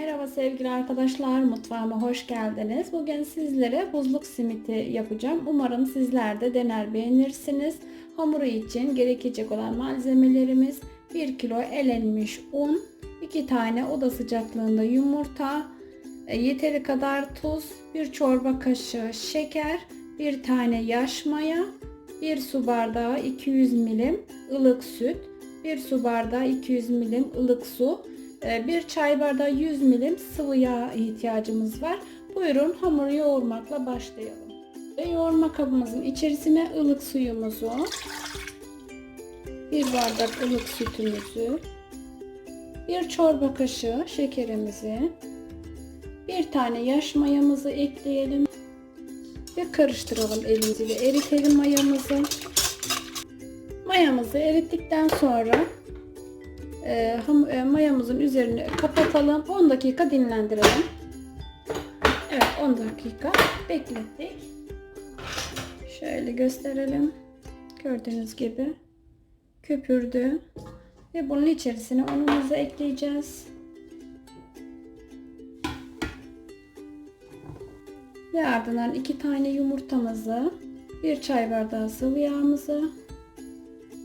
Merhaba sevgili arkadaşlar, mutfağıma hoş geldiniz. Bugün sizlere buzluk simiti yapacağım. Umarım sizler de dener beğenirsiniz. Hamuru için gerekecek olan malzemelerimiz 1 kilo elenmiş un, 2 tane oda sıcaklığında yumurta, e, yeteri kadar tuz, 1 çorba kaşığı şeker, 1 tane yaş maya, 1 su bardağı 200 milim ılık süt, 1 su bardağı 200 milim ılık su, bir çay bardağı 100 milim sıvı yağ ihtiyacımız var. Buyurun hamuru yoğurmakla başlayalım. Ve yoğurma kabımızın içerisine ılık suyumuzu, bir bardak ılık sütümüzü, bir çorba kaşığı şekerimizi, bir tane yaş mayamızı ekleyelim ve karıştıralım elimizle eritelim mayamızı. Mayamızı erittikten sonra e, ham, e, mayamızın üzerini kapatalım. 10 dakika dinlendirelim. Evet 10 dakika beklettik. Şöyle gösterelim. Gördüğünüz gibi köpürdü. Ve bunun içerisine unumuzu ekleyeceğiz. Ve ardından iki tane yumurtamızı, bir çay bardağı sıvı yağımızı,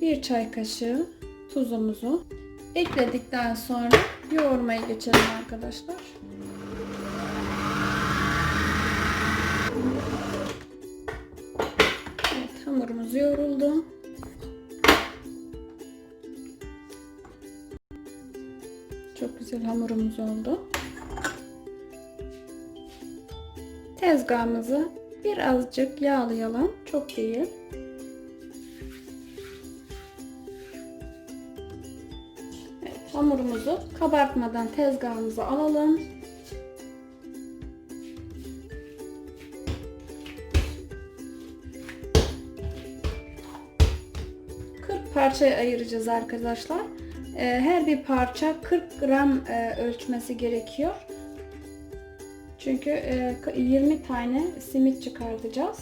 bir çay kaşığı tuzumuzu ekledikten sonra yoğurmaya geçelim arkadaşlar. Evet hamurumuz yoğruldu. Çok güzel hamurumuz oldu. Tezgahımızı birazcık yağlayalım. Çok değil. Hamurumuzu kabartmadan tezgahımıza alalım. parçaya ayıracağız arkadaşlar. Ee, her bir parça 40 gram e, ölçmesi gerekiyor. Çünkü 20 e, tane simit çıkartacağız.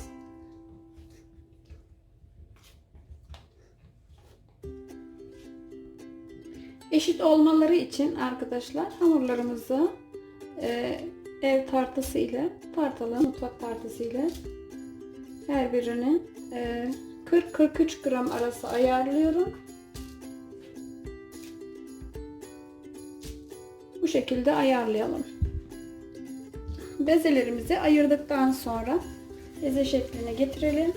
Eşit olmaları için arkadaşlar hamurlarımızı e, ev tartısı ile tartalım mutfak tartısı ile her birinin e, 40-43 gram arası ayarlıyorum. Bu şekilde ayarlayalım. Bezelerimizi ayırdıktan sonra beze şekline getirelim.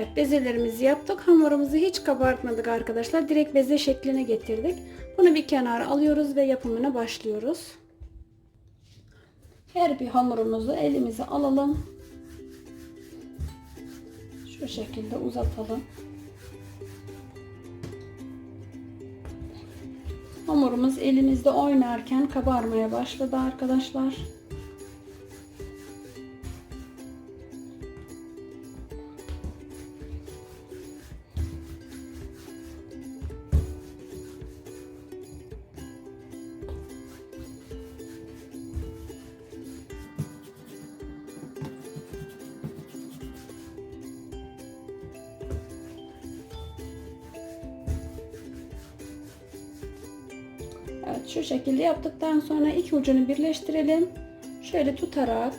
Evet bezelerimizi yaptık. Hamurumuzu hiç kabartmadık arkadaşlar. Direkt beze şekline getirdik. Bunu bir kenara alıyoruz ve yapımına başlıyoruz. Her bir hamurumuzu elimize alalım. Şu şekilde uzatalım. Hamurumuz elimizde oynarken kabarmaya başladı arkadaşlar. Şu şekilde yaptıktan sonra iki ucunu birleştirelim. Şöyle tutarak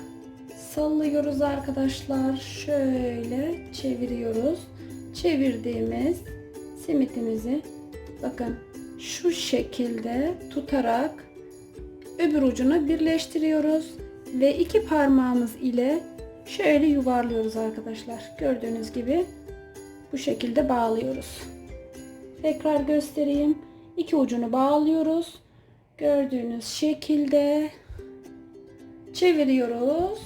sallıyoruz arkadaşlar. Şöyle çeviriyoruz. Çevirdiğimiz simitimizi bakın şu şekilde tutarak öbür ucunu birleştiriyoruz ve iki parmağımız ile şöyle yuvarlıyoruz arkadaşlar. Gördüğünüz gibi bu şekilde bağlıyoruz. Tekrar göstereyim. İki ucunu bağlıyoruz. Gördüğünüz şekilde çeviriyoruz.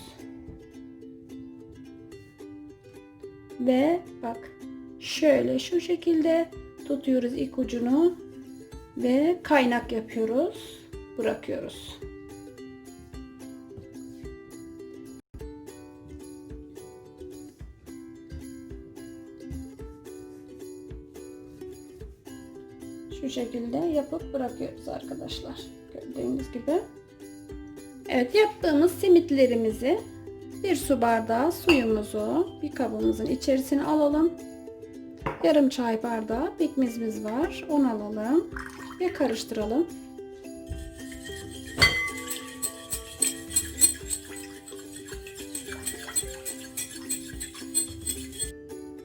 Ve bak şöyle şu şekilde tutuyoruz ip ucunu Ve kaynak yapıyoruz. Bırakıyoruz. Şu şekilde yapıp bırakıyoruz arkadaşlar. Gördüğünüz gibi. Evet yaptığımız simitlerimizi bir su bardağı suyumuzu bir kabımızın içerisine alalım. Yarım çay bardağı pekmezimiz var. Onu alalım ve karıştıralım.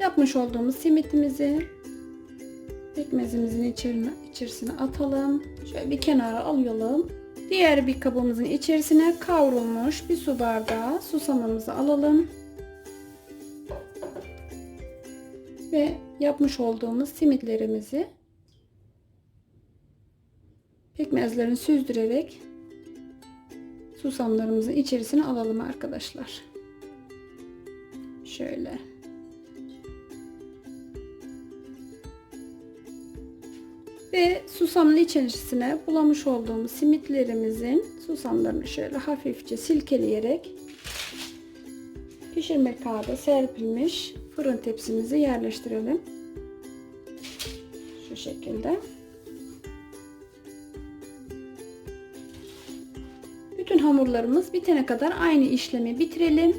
Yapmış olduğumuz simitimizi pekmezimizin içerine, içerisine atalım. Şöyle bir kenara alalım. Diğer bir kabımızın içerisine kavrulmuş bir su bardağı susamımızı alalım. Ve yapmış olduğumuz simitlerimizi pekmezlerini süzdürerek susamlarımızın içerisine alalım arkadaşlar. Şöyle. Ve susamın içerisine bulamış olduğumuz simitlerimizin susamlarını şöyle hafifçe silkeleyerek pişirme kağıda serpilmiş fırın tepsimizi yerleştirelim. Şu şekilde. Bütün hamurlarımız bitene kadar aynı işlemi bitirelim.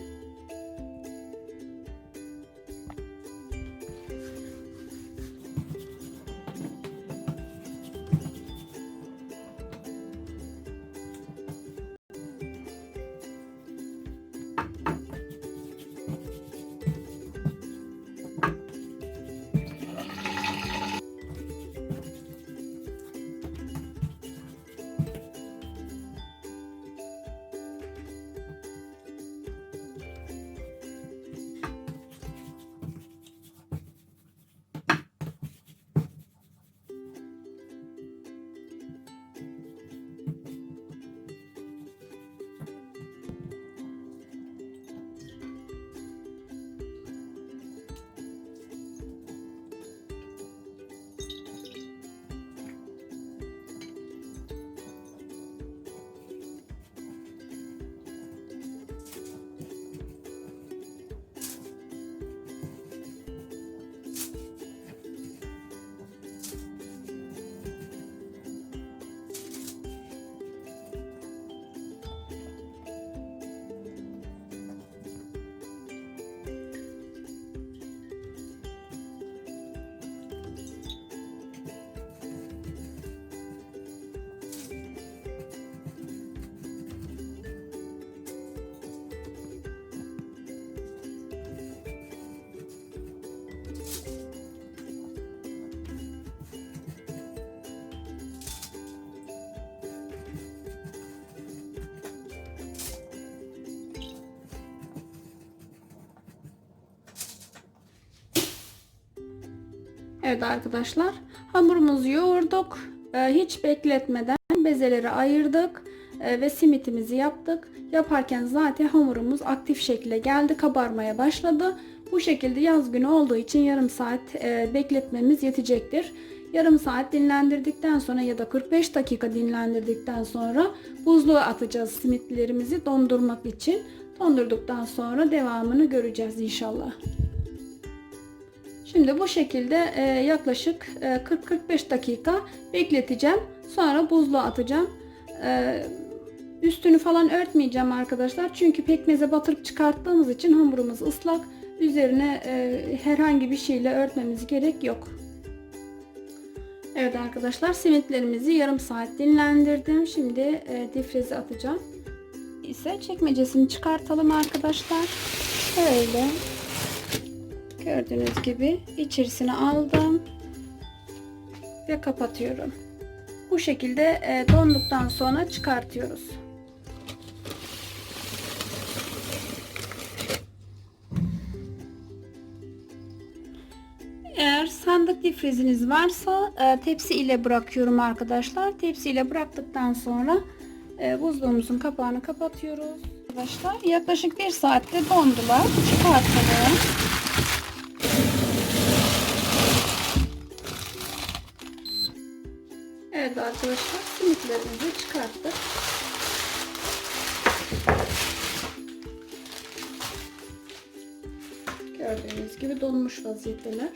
Evet arkadaşlar hamurumuzu yoğurduk. Ee, hiç bekletmeden bezeleri ayırdık ee, ve simitimizi yaptık. Yaparken zaten hamurumuz aktif şekilde geldi kabarmaya başladı. Bu şekilde yaz günü olduğu için yarım saat e, bekletmemiz yetecektir. Yarım saat dinlendirdikten sonra ya da 45 dakika dinlendirdikten sonra buzluğa atacağız simitlerimizi dondurmak için. Dondurduktan sonra devamını göreceğiz inşallah. Şimdi bu şekilde e, yaklaşık e, 40-45 dakika bekleteceğim. Sonra buzluğa atacağım. E, üstünü falan örtmeyeceğim arkadaşlar. Çünkü pekmeze batırıp çıkarttığımız için hamurumuz ıslak. Üzerine e, herhangi bir şeyle örtmemiz gerek yok. Evet arkadaşlar simitlerimizi yarım saat dinlendirdim. Şimdi e, difrize atacağım. ise çekmecesini çıkartalım arkadaşlar. Böyle Gördüğünüz gibi içerisine aldım ve kapatıyorum. Bu şekilde e, donduktan sonra çıkartıyoruz. Eğer sandık difriziniz varsa e, tepsi ile bırakıyorum arkadaşlar. Tepsi ile bıraktıktan sonra e, buzluğumuzun kapağını kapatıyoruz. Arkadaşlar yaklaşık bir saatte dondular. Çıkartalım. Arkadaşlar simitlerimizi çıkarttık. Gördüğünüz gibi donmuş vaziyetteler.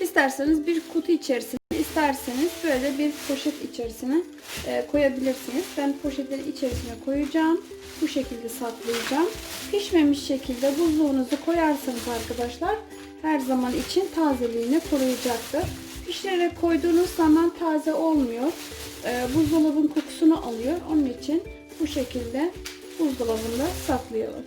İsterseniz bir kutu içerisine, isterseniz böyle bir poşet içerisine e, koyabilirsiniz. Ben poşetleri içerisine koyacağım. Bu şekilde saklayacağım. Pişmemiş şekilde buzluğunuzu koyarsanız arkadaşlar her zaman için tazeliğini koruyacaktır. Pişirerek koyduğunuz zaman taze olmuyor. E, buzdolabın kokusunu alıyor. Onun için bu şekilde buzdolabında saklayalım.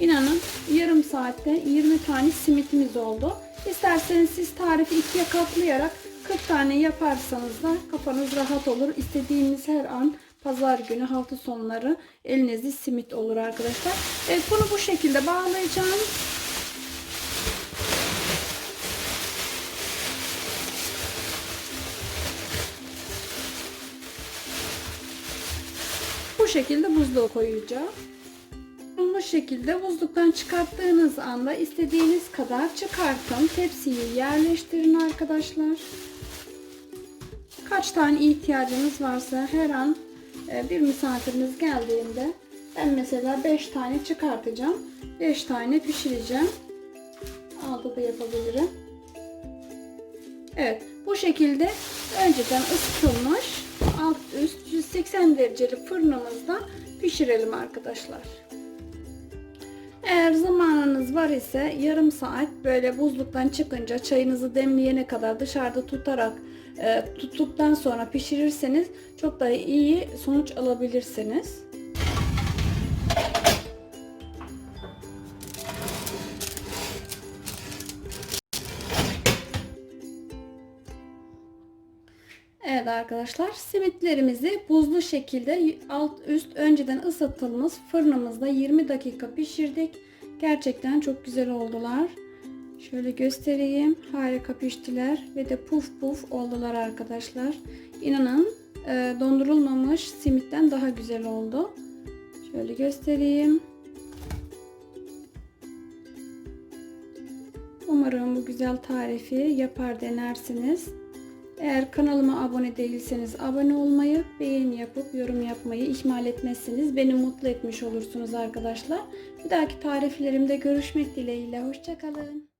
İnanın yarım saatte 20 tane simitimiz oldu. İsterseniz siz tarifi ikiye katlayarak 40 tane yaparsanız da kafanız rahat olur. İstediğiniz her an pazar günü hafta sonları elinizde simit olur arkadaşlar. Evet bunu bu şekilde bağlayacağım. Şekilde buzluğa koyacağım. Bu şekilde buzluktan çıkarttığınız anda istediğiniz kadar çıkartın. Tepsiyi yerleştirin arkadaşlar. Kaç tane ihtiyacınız varsa her an e, bir misafiriniz geldiğinde ben mesela 5 tane çıkartacağım. 5 tane pişireceğim. Altta da yapabilirim. Evet bu şekilde önceden ısıtılmış alt üst 180 dereceli fırınımızda pişirelim arkadaşlar. Eğer zamanınız var ise yarım saat böyle buzluktan çıkınca çayınızı demleyene kadar dışarıda tutarak e, tuttuktan sonra pişirirseniz çok daha iyi sonuç alabilirsiniz. Evet arkadaşlar simitlerimizi buzlu şekilde alt üst önceden ısıtılmış fırınımızda 20 dakika pişirdik. Gerçekten çok güzel oldular. Şöyle göstereyim. Harika piştiler ve de puf puf oldular arkadaşlar. İnanın e, dondurulmamış simitten daha güzel oldu. Şöyle göstereyim. Umarım bu güzel tarifi yapar denersiniz. Eğer kanalıma abone değilseniz abone olmayı, beğeni yapıp yorum yapmayı ihmal etmezseniz beni mutlu etmiş olursunuz arkadaşlar. Bir dahaki tariflerimde görüşmek dileğiyle. Hoşçakalın.